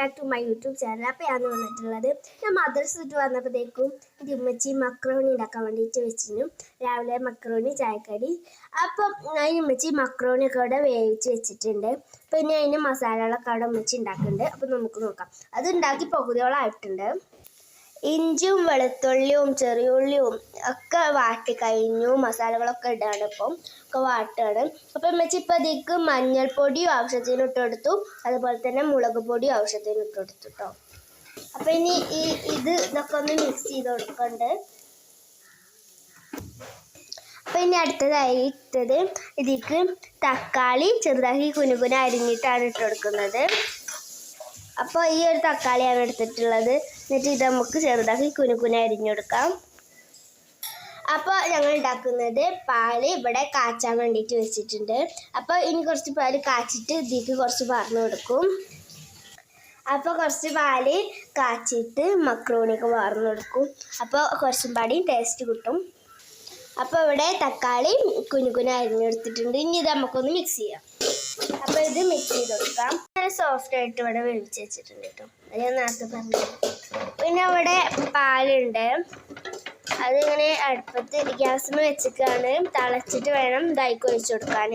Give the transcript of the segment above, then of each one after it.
Back to my YouTube channel അപ്പോൾ ഞാൻ വന്നിട്ടുള്ളത് ഞാൻ മദർസ് വിട്ട് വന്നപ്പോഴത്തേക്കും എന്റെ ഉമ്മച്ചി മക്രോണി ഉണ്ടാക്കാൻ വേണ്ടിയിട്ട് വെച്ചിരുന്നു. രാവിലെ മക്രോണി ചായക്കടി. അപ്പം ഞാൻ ഉമ്മച്ചി മക്രോണി ഒക്കെ അവിടെ വേവിച്ച് വെച്ചിട്ടുണ്ട്. പിന്നെ അതിന് മസാലകളൊക്കെ അവിടെ ഉമ്മച്ചി ഉണ്ടാക്കുന്നുണ്ട്. അപ്പം നമുക്ക് നോക്കാം. അത് ഉണ്ടാക്കി പകുതിയോളായിട്ടുണ്ട് ഇഞ്ചിയും വെളുത്തുള്ളിയും ചെറിയുള്ളിയും ഒക്കെ വാട്ടി കഴിഞ്ഞു. മസാലകളൊക്കെ ഇടാണ് ഇപ്പം. ഒക്കെ വാട്ടാണ്. അപ്പം വെച്ച് ഇപ്പം അതിലേക്ക് മഞ്ഞൾപ്പൊടിയും ആവശ്യത്തിന് ഇട്ടെടുത്തു അതുപോലെ തന്നെ മുളക് പൊടിയും ആവശ്യത്തിന് ഇട്ട് കൊടുത്തു കേട്ടോ അപ്പം ഇനി ഈ ഇത് ഇതൊക്കെ ഒന്ന് മിക്സ് ചെയ്ത് കൊടുക്കണ്ട്. അപ്പം ഇനി അടുത്തതായി ഇട്ടത് ഇതിക്ക് തക്കാളി ചെറുതാക്കി കുനുകുന അരിഞ്ഞിട്ടാണ് ഇട്ട് കൊടുക്കുന്നത്. അപ്പോൾ ഈ ഒരു തക്കാളിയാണ് എടുത്തിട്ടുള്ളത്. എന്നിട്ട് ഇത് നമുക്ക് ചെറുതാക്കി കുനുകുന അരിഞ്ഞെടുക്കാം. അപ്പോൾ ഞങ്ങൾ ഉണ്ടാക്കുന്നത് പാൽ ഇവിടെ കാച്ചാൻ വേണ്ടിയിട്ട് വെച്ചിട്ടുണ്ട്. അപ്പോൾ ഇനി കുറച്ച് പാൽ കാച്ചിട്ട് ഇതിക്ക് കുറച്ച് പറഞ്ഞു കൊടുക്കും. അപ്പോൾ കുറച്ച് പാൽ കാച്ചിട്ട് മക്രോണിക്ക് വാർന്നു കൊടുക്കും. അപ്പോൾ കുറച്ചും പാടി ടേസ്റ്റ് കിട്ടും. അപ്പോൾ ഇവിടെ തക്കാളി കുനുകുന അരിഞ്ഞെടുത്തിട്ടുണ്ട്. ഇനി ഇത് നമുക്കൊന്ന് മിക്സ് ചെയ്യാം. അപ്പോൾ ഇത് മിക്സ് ചെയ്ത് കൊടുക്കാം. നല്ല സോഫ്റ്റ് ആയിട്ട് ഇവിടെ വേവിച്ച് വെച്ചിട്ടുണ്ട് കേട്ടോ. അത് ഞാൻ നേരത്തെ പറഞ്ഞു പിന്നെ ഇവിടെ പാലുണ്ട്. അതിങ്ങനെ അടുപ്പത്ത് ഗ്യാസിന് വെച്ചിട്ടാണ് തിളച്ചിട്ട് വേണം ഇതായിക്ക് ഒഴിച്ചു കൊടുക്കാൻ.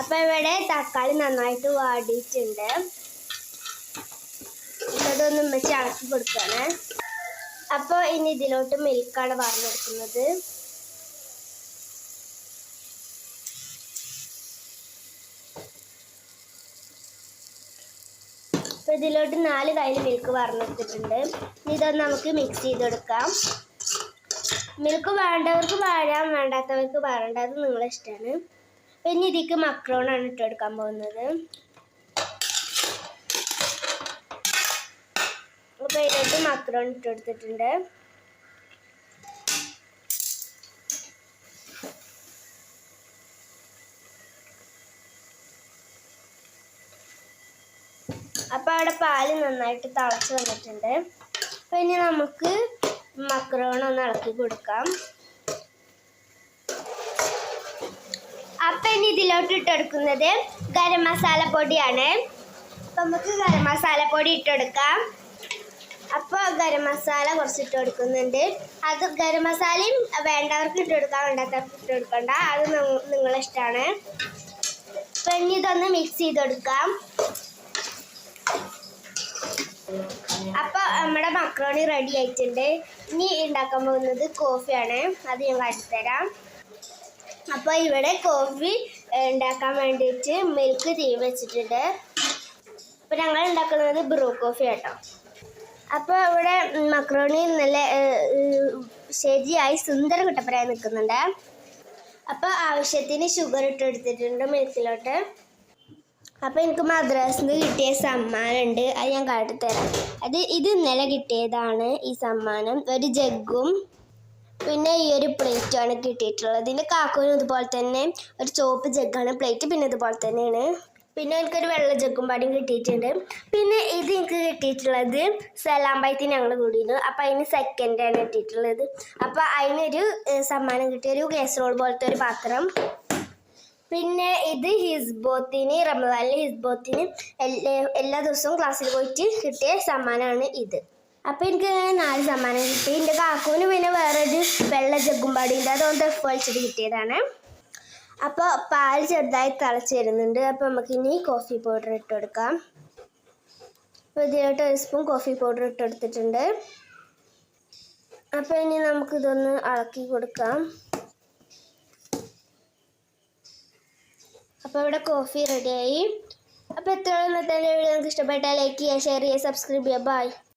അപ്പം ഇവിടെ തക്കാളി നന്നായിട്ട് വാടിയിട്ടുണ്ട്. അതൊന്ന് വെച്ച് ഇളക്കി കൊടുക്കുകയാണ്. അപ്പോൾ ഇനി ഇതിലോട്ട് മിൽക്കാണ് പറഞ്ഞു കൊടുക്കുന്നത്. അപ്പോൾ ഇതിലോട്ട് നാല് കയ്യിൽ മിൽക്ക് വറന്നെടുത്തിട്ടുണ്ട് ഇതൊന്ന് നമുക്ക് മിക്സ് ചെയ്തെടുക്കാം. മിൽക്ക് വേണ്ടവർക്ക് വാഴാം വേണ്ടാത്തവർക്ക് പാടണ്ട അത് നിങ്ങളെ ഇഷ്ടമാണ് പിന്നെ ഇതിക്ക് മക്രോണാണ് ഇട്ട് കൊടുക്കാൻ പോകുന്നത്. അപ്പോൾ ഇതിലോട്ട് മക്രോൺ ഇട്ട് കൊടുത്തിട്ടുണ്ട്. അപ്പോൾ അവിടെ പാൽ നന്നായിട്ട് തിളച്ച് വന്നിട്ടുണ്ട്. അപ്പോൾ ഇനി നമുക്ക് മക്രോൺ ഒന്ന് ഇളക്കി കൊടുക്കാം. അപ്പം ഇനി ഇതിലോട്ട് ഇട്ടെടുക്കുന്നത് ഗരം മസാല പൊടിയാണ്. അപ്പം നമുക്ക് ഗരം മസാല പൊടി ഇട്ടെടുക്കാം. അപ്പോൾ ഗരം മസാല കുറച്ച് ഇട്ട് കൊടുക്കുന്നുണ്ട് അത് ഗരം മസാലയും വേണ്ടവർക്ക് ഇട്ട് കൊടുക്കാം വേണ്ടാത്തവർക്ക് ഇട്ട് കൊടുക്കണ്ട അത് നിങ്ങളെ ഇഷ്ടമാണ് അപ്പം ഇനി ഇതൊന്ന് മിക്സ് ചെയ്ത് കൊടുക്കാം അപ്പൊ നമ്മുടെ മക്രോണി റെഡി ആയിട്ടുണ്ട്. ഇനി ഉണ്ടാക്കാൻ പോകുന്നത് കോഫിയാണ്. അത് ഞാൻ കാട്ടിത്തരാം അപ്പൊ ഇവിടെ കോഫി ഉണ്ടാക്കാൻ വേണ്ടിയിട്ട് മിൽക്ക് തീ വെച്ചിട്ടുണ്ട്. അപ്പൊ ഞങ്ങൾ ഉണ്ടാക്കുന്നത് ബ്രൂ കോഫി കേട്ടോ അപ്പോൾ ഇവിടെ മക്രോണി നല്ല ശരിയായി സുന്ദര കുട്ടപ്പനായി നിൽക്കുന്നുണ്ട്. അപ്പോൾ ആവശ്യത്തിന് ഷുഗർ ഇട്ട് എടുത്തിട്ടുണ്ട് മിൽക്കിലോട്ട് അപ്പോൾ എനിക്ക് മദ്രാസിൽ നിന്ന് കിട്ടിയ സമ്മാനമുണ്ട് അത് ഞാൻ കാട്ടിത്തരാം അത് ഇത് ഇന്നലെ കിട്ടിയതാണ് ഈ സമ്മാനം. ഒരു ജഗ്ഗും പിന്നെ ഈ ഒരു പ്ലേറ്റുമാണ് കിട്ടിയിട്ടുള്ളത്. ഇതിന്റെ കാക്കൂനും ഇതുപോലെ തന്നെ ഒരു ചുവപ്പ് ജഗ്ഗാണ് പ്ലേറ്റ് പിന്നെ ഇതുപോലെ തന്നെയാണ്. പിന്നെ എനിക്കൊരു വെള്ള ജഗ്ഗും പാടിയും കിട്ടിയിട്ടുണ്ട്. പിന്നെ ഇത് എനിക്ക് കിട്ടിയിട്ടുള്ളത് സലാംബൈത്തിന് ഞങ്ങൾ കൂടിയിരുന്നു. അപ്പോൾ അതിന് സെക്കൻഡാണ് കിട്ടിയിട്ടുള്ളത്. അപ്പോൾ അതിനൊരു സമ്മാനം കിട്ടിയ ഒരു കേസറോൾ പോലത്തെ ഒരു പാത്രം. പിന്നെ ഇത് ഹിസ്ബോത്തിന് റമദാനിലെ ഹിസ്ബോത്തിന് എല്ലാ ദിവസവും ക്ലാസ്സിൽ പോയിട്ട് കിട്ടിയ സമ്മാനമാണ് ഇത്. അപ്പോൾ എനിക്ക് നാല് സമ്മാനം കിട്ടി. എന്റെ കാക്കൂന് പിന്നെ വേറൊരു വെള്ള ജഗ്ഗുംപാടിയുണ്ട് അതുകൊണ്ട് എഫ് വലിച്ചിട്ട് കിട്ടിയതാണ്. അപ്പോൾ പാൽ ചെറുതായി തിളച്ച് വരുന്നുണ്ട്. അപ്പോൾ നമുക്കിനി കോഫി പൗഡർ ഇട്ട് കൊടുക്കാം. അപ്പോൾ ഇതിലോട്ട് ഒരു സ്പൂൺ കോഫി പൗഡർ ഇട്ട് കൊടുത്തിട്ടുണ്ട്. അപ്പോൾ ഇനി നമുക്കിതൊന്ന് ഇളക്കി കൊടുക്കാം. അപ്പോൾ ഇവിടെ കോഫി റെഡിയായി അപ്പോൾ എത്ര ഇന്നത്തെ വീഡിയോ നിങ്ങൾക്ക് ഇഷ്ടപ്പെട്ടാൽ ലൈക്ക് ചെയ്യുക ഷെയർ ചെയ്യുക സബ്സ്ക്രൈബ് ചെയ്യുക. ബൈ